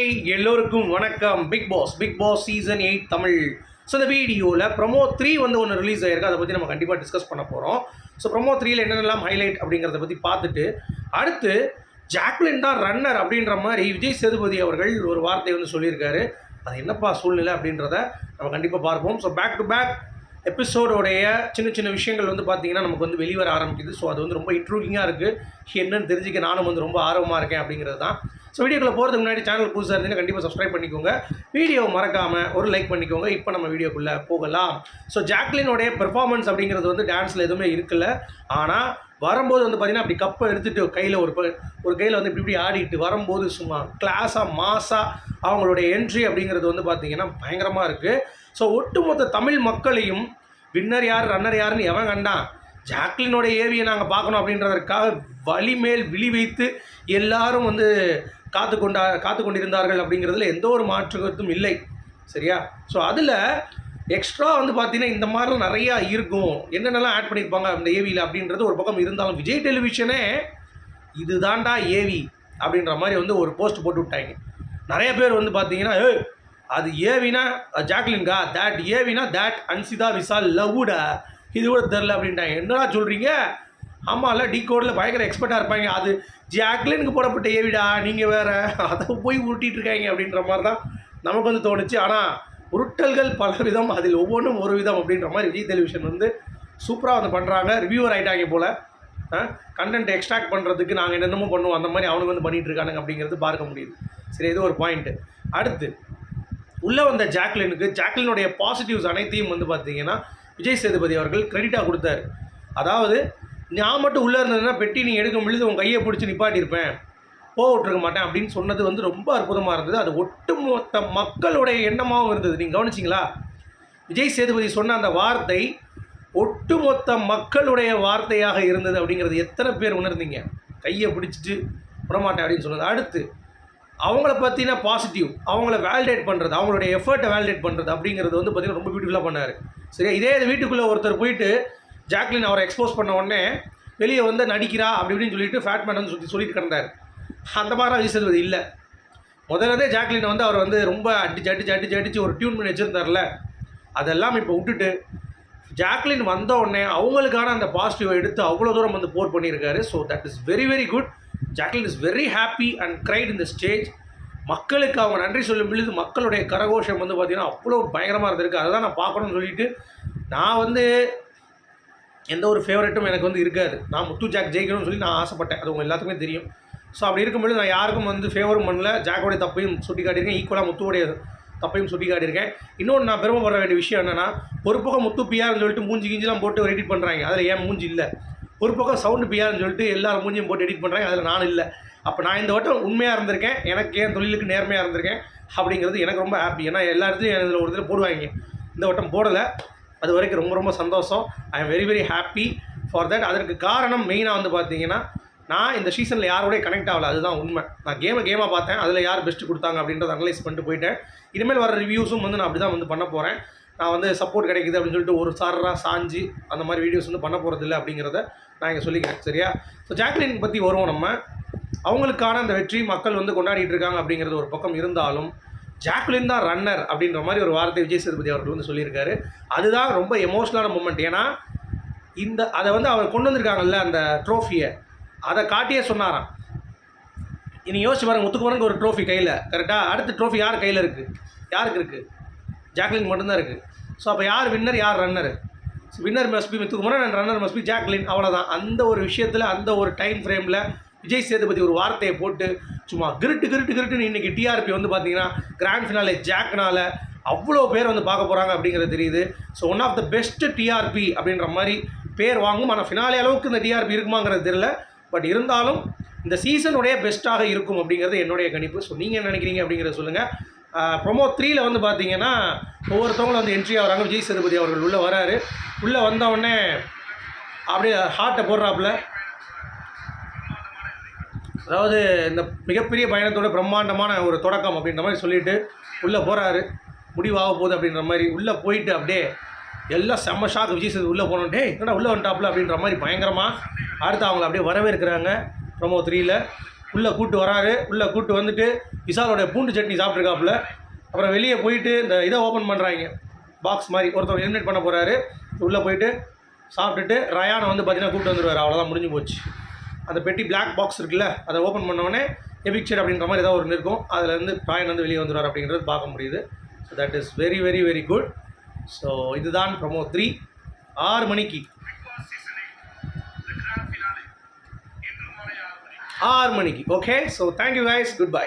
Hi எல்லோருக்கும் வணக்கம். Bigg Boss Bigg Boss season eight Tamil. So இந்த வீடியோவில் ப்ரொமோ த்ரீ வந்து ஒன்று ரிலீஸ் ஆயிருக்கு. அதை பற்றி நம்ம கண்டிப்பாக டிஸ்கஸ் பண்ண போகிறோம் ஸோ ப்ரொமோ த்ரீல என்னென்னலாம் ஹைலைட் அப்படிங்கிறத பற்றி பார்த்துட்டு அடுத்து ஜாக்லின் தான் ரன்னர் அப்படின்ற மாதிரி விஜய் சேதுபதி அவர்கள் ஒரு வார்த்தை வந்து சொல்லியிருக்காரு. அது என்னப்பா சூழ்நிலை அப்படின்றத நம்ம கண்டிப்பாக பார்ப்போம். ஸோ பேக் டு பேக் எபிசோடோடைய சின்ன சின்ன விஷயங்கள் வந்து பார்த்தீங்கன்னா நமக்கு வந்து வெளிவர ஆரம்பிக்குது. ஸோ அது வந்து ரொம்ப இன்ட்ரூவிங்காக இருக்குது என்னன்னு தெரிஞ்சுக்க நானும் வந்து ரொம்ப ஆர்வமாக இருக்கேன் அப்படிங்கிறது தான். ஸோ வீடியோக்குள்ள போகிறதுக்கு முன்னாடி சேனல் புதுசாக இருந்தீங்கன்னா கண்டிப்பாக சப்ஸ்கிரைப் பண்ணிக்கோங்க. வீடியோ மறக்காமல் ஒரு லைக் பண்ணிக்கோங்க. இப்போ நம்ம வீடியோக்குள்ளே போகலாம். ஸோ ஜாக்லினுடைய பெர்ஃபார்மன்ஸ் அப்படிங்கிறது வந்து டான்ஸில் எதுவுமே இருக்கல. ஆனால் வரும்போது வந்து பார்த்திங்கன்னா அப்படி கப்பை எடுத்துகிட்டு கையில் ஒரு ஒரு கையில் வந்து இப்படி இப்படி ஆடிட்டு வரும்போது சும்மா கிளாஸாக மாஸாக அவங்களுடைய என்ட்ரி அப்படிங்கிறது வந்து பார்த்திங்கன்னா பயங்கரமாக இருக்குது ஸோ ஒட்டுமொத்த தமிழ் மக்களையும் வின்னர் யார் ரன்னர் யாருன்னு எவன் கண்டான் ஜாக்லினோட ஏவியை நாங்கள் பார்க்கணும் அப்படின்றதற்காக வழி மேல் விழி வைத்து எல்லாரும் வந்து காத்து கொண்டா காத்து கொண்டிருந்தார்கள் அப்படிங்கிறதுல எந்த ஒரு மாற்று கருத்தும் இல்லை. சரியா? ஸோ அதில் எக்ஸ்ட்ரா வந்து பார்த்தீங்கன்னா இந்த மாதிரிலாம் நிறையா இருக்கும். என்னென்னலாம் ஆட் பண்ணியிருப்பாங்க அந்த ஏவியில் அப்படின்றது ஒரு பக்கம் இருந்தாலும் விஜய் டெலிவிஷனே இதுதான்டா ஏவி அப்படின்ற மாதிரி வந்து ஒரு போஸ்ட் போட்டு விட்டாங்க. நிறைய பேர் வந்து பார்த்தீங்கன்னா ஏ அது ஏவினா ஜாக்லின்கா? தேட் ஏவினா தேட் அன்சிதா விசால் லவ்வுடா? இது கூட தெரில அப்படின்ட்டாங்க. என்னடா சொல்கிறீங்க ஆமாம்ல டீ கோடில் பயங்கர எக்ஸ்பர்ட்டாக இருப்பாங்க. அது ஜாக்லினுக்கு போடப்பட்ட ஏவிடா நீங்கள் வேற. அதை போய் உருட்டிகிட்டு இருக்காங்க அப்படின்ற மாதிரி தான் நமக்கு வந்து தோணுச்சு. ஆனால் உருட்டல்கள் பல விதம் அதில் ஒவ்வொன்றும் ஒரு விதம் அப்படின்ற மாதிரி விஜய் டெலிவிஷன் வந்து சூப்பராக வந்து பண்ணுறாங்க ரிவ்யூவர் ஆகிட்டாங்க போல். கண்டென்ட் எக்ஸ்ட்ராக்ட் பண்ணுறதுக்கு நாங்கள் என்னென்னமோ பண்ணுவோம். அந்த மாதிரி அவனுங்க வந்து பண்ணிகிட்டு இருக்கானுங்க அப்படிங்கிறது பார்க்க முடியுது. சரி இது ஒரு பாயிண்ட்டு அடுத்து உள்ளே வந்த ஜாக்லினுக்கு ஜாக்லினுடைய பாசிட்டிவ்ஸ் அனைத்தையும் வந்து பார்த்தீங்கன்னா விஜய் சேதுபதி அவர்கள் கிரெடிட்டாக கொடுத்தாரு. அதாவது நான் மட்டும் உள்ளே இருந்ததுன்னா பெட்டி நீ எடுக்கும் பொழுது உன் கையை பிடிச்சி நிப்பாட்டியிருப்பேன். போக விட்டுருக்க மாட்டேன். அப்படின்னு சொன்னது வந்து ரொம்ப அற்புதமாக இருந்தது. அது ஒட்டுமொத்த மக்களுடைய எண்ணமாகவும் இருந்தது. நீங்கள் கவனிச்சிங்களா? விஜய் சேதுபதி சொன்ன அந்த வார்த்தை ஒட்டுமொத்த மக்களுடைய வார்த்தையாக இருந்தது அப்படிங்கிறது எத்தனை பேர் உணர்ந்தீங்க? கையை பிடிச்சிட்டு விடமாட்டேன் அப்படின்னு சொன்னது. அடுத்து அவங்கள பற்றின பாசிட்டிவ் அவங்கள வேலிடேட் பண்ணுறது அவங்களுடைய எஃபர்ட்டை வேலிடேட் பண்ணுறது அப்படிங்கிறது வந்து பார்த்திங்கன்னா ரொம்ப பியூட்டிஃபுல்லாக பண்ணார். சரியா? இதே இது வீட்டுக்குள்ளே ஒருத்தர் போயிட்டு ஜாக்லின் அவரை எக்ஸ்போஸ் பண்ண உடனே வெளியே வந்து நடிக்கிறா அப்படி இப்படின்னு சொல்லிட்டு ஃபேட்மேன் வந்து சுற்றி சொல்லிட்டு கிடந்தார். அந்த மாதிரி வீசுறது இல்லை. முதல்லதே ஜாக்லினை வந்து அவர் வந்து ரொம்ப அடிச்சு அடிச்சு அடிச்சு அடிச்சு ஒரு டியூன் பண்ணி வச்சுருந்தார்ல அதெல்லாம் இப்போ விட்டுட்டு ஜாக்லின் வந்த உடனே அவங்களுக்கான அந்த பாசிட்டிவை எடுத்து அவ்வளோ தூரம் வந்து போர் பண்ணியிருக்காரு. So that is very very good Jacqueline is very happy and cried இந்த ஸ்டேஜ் மக்களுக்கு அவங்க நன்றி சொல்லும் பொழுது மக்களுடைய கரகோஷம் வந்து பார்த்திங்கன்னா அவ்வளோ பயங்கரமாக இருந்திருக்கு. அதை தான் நான் பார்க்கணும்னு சொல்லிட்டு நான் வந்து எந்த ஒரு ஃபேவரட்டும் எனக்கு வந்து இருக்காது. நான் முத்து ஜாக் ஜெயிக்கணும்னு சொல்லி நான் ஆசைப்பட்டேன். அது உங்கள் எல்லாத்துக்குமே தெரியும். ஸோ அப்படி இருக்கும்போது நான் யாருக்கும் வந்து ஃபேவரும் பண்ணல. ஜாக்கோடைய தப்பையும் சுட்டி காட்டியிருக்கேன் ஈக்குவலாக முத்துவோடைய தப்பையும் சுட்டி காட்டியிருக்கேன் இன்னொன்று நான் பெருமைப்பட வேண்டிய விஷயம் என்னென்னா ஒரு பக்கம் முத்து பியார்னு சொல்லிட்டு மூஞ்சி கிஞ்சிலாம் போட்டு எடிட் பண்ணுறாங்க அதில் ஏன் மூஞ்சி இல்லை? ஒரு பக்கம் சவுண்டு பியார்னு சொல்லிட்டு எல்லாரும் மூஞ்சியும் போட்டு எடிட் பண்ணுறாங்க அதில் நான் இல்லை. அப்போ நான் இந்த வட்டம் உண்மையாக இருந்திருக்கேன். எனக்கு என் தொழிலுக்கு நேர்மையாக இருந்திருக்கேன். அப்படிங்கிறது எனக்கு ரொம்ப ஹாப்பி ஏன்னா எல்லா இடத்துலையும் இதில் ஒரு இதில் போடுவாங்க. இந்த வட்டம் போடலை. அது வரைக்கும் ரொம்ப ரொம்ப சந்தோஷம். I am very very happy for that அதற்கு காரணம் மெயினாக வந்து பார்த்தீங்கன்னா நான் இந்த சீசனில் யாரோடய கனெக்ட் ஆகல. அதுதான் உண்மை. நான் கேமை கேமாக பார்த்தேன். அதில் யார் பெஸ்ட்டு கொடுத்தாங்க அப்படின்றத அனலைஸ் பண்ணிட்டு போயிட்டேன். இனிமேல் வர ரிவ்யூஸும் வந்து நான் அப்படி தான் வந்து பண்ண போகிறேன் நான் வந்து சப்போர்ட் கிடைக்குது அப்படின்னு சொல்லிட்டு ஒரு சாரராக சாஞ்சு அந்த மாதிரி வீடியோஸ் வந்து பண்ண போகிறது இல்லை அப்படிங்கிறத நான் இங்கே சொல்லிக்கிறேன். சரியா? ஸோ ஜாக்லின் பற்றி வருவோம் நம்ம. அவங்களுக்கான அந்த வெற்றி மக்கள் வந்து கொண்டாடிட்டு இருக்காங்க அப்படிங்கிறது ஒரு பக்கம் இருந்தாலும் ஜாக்குலின் தான் ரன்னர் அப்படின்ற மாதிரி ஒரு வார்த்தை விஜய் சேதுபதி அவர்கள் வந்து சொல்லியிருக்காரு. அதுதான் ரொம்ப எமோஷ்னலான மூமெண்ட் ஏன்னா இந்த அதை வந்து அவர் கொண்டு வந்திருக்காங்கல்ல அந்த ட்ரோஃபியை அதை காட்டியே சொன்னாராம். இனி யோசிச்சு பாருங்க முத்துக்குமரனுக்கு ஒரு ட்ரோஃபி கையில். கரெக்டாக அடுத்த ட்ரோஃபி யார் கையில் இருக்குது யாருக்கு இருக்குது ஜாக்லின் மட்டும்தான் இருக்குது ஸோ அப்போ யார் வின்னர் யார் ரன்னர் வின்னர் மஸ்பி முத்துக்குமரன் அண்ட் ரன்னர் மஸ்பி ஜாக்லின் அவ்வளோதான் அந்த ஒரு விஷயத்தில் அந்த ஒரு டைம் ஃப்ரேமில் விஜய் சேதுபதி ஒரு வார்த்தையை போட்டு சும்மா கிருட்டு கிருட்டு கிருட்டுன்னு இன்றைக்கி டிஆர்பி வந்து பார்த்தீங்கன்னா கிராண்ட் ஃபினாலே ஜாக்னால அவ்வளோ பேர் வந்து பார்க்க போகிறாங்க அப்படிங்கிறது தெரியுது. So one of the best TRP அப்படின்ற மாதிரி பேர் வாங்கும். ஆனால் ஃபினாலே அளவுக்கு இந்த டிஆர்பி இருக்குமாங்கிறது தெரியல. பட் இருந்தாலும் இந்த சீசனுடைய பெஸ்ட்டாக இருக்கும் அப்படிங்கிறது என்னுடைய கணிப்பு. ஸோ நீங்கள் என்ன நினைக்கிறீங்க அப்படிங்கிறத சொல்லுங்கள் ப்ரொமோ த்ரீல வந்து பார்த்தீங்கன்னா ஒவ்வொருத்தவங்களும் வந்து என்ட்ரி ஆகிறாங்க விஜய் சேதுபதி அவர்கள் உள்ளே வராரு. உள்ளே வந்தவுடனே அப்படியே ஹார்ட்டை போடுறாப்புல. அதாவது இந்த மிகப்பெரிய பயணத்தோட பிரம்மாண்டமான ஒரு தொடக்கம் அப்படின்ற மாதிரி சொல்லிட்டு உள்ளே போகிறாரு முடிவாக போகுது அப்படின்ற மாதிரி உள்ளே போயிட்டு அப்படியே எல்லாம் செம்ம ஷாக் விஜய் சேது உள்ளே போனோம். டே என்னடா உள்ளே வந்துட்டாப்புல அப்படின்ற மாதிரி பயங்கரமாக அடுத்து அவங்கள அப்படியே வரவேற்கிறாங்க ப்ரொமோ த்ரீல உள்ளே கூட்டு வராரு. உள்ளே கூட்டு வந்துட்டு விசாலோட பூண்டு சட்னி சாப்பிட்ருக்காப்புல அப்புறம் வெளியே போயிட்டு இந்த இதை ஓப்பன் பண்ணுறாங்க பாக்ஸ் மாதிரி ஒருத்தர் எலிமினேட் பண்ண போகிறாரு உள்ளே போயிட்டு சாப்பிட்டுட்டு ரயானை வந்து பார்த்தீங்கன்னா கூப்பிட்டு வந்துடுவார் அவ்வளோதான் முடிஞ்சு போச்சு. அந்த பெட்டி பிளாக் பாக்ஸ் இருக்குல்ல அதை ஓப்பன் பண்ணோடனே எபிக்சர் அப்படின்ற மாதிரி ஏதாவது ஒன்று இருக்கும். அதில் இருந்து வந்து வெளியே வந்துடுவார் அப்படின்றது பார்க்க முடியுது. So that is very very very good so இதுதான் ப்ரமோ த்ரீ ஆறு மணிக்கு. ஆறு மணிக்கு. Okay so thank you guys good bye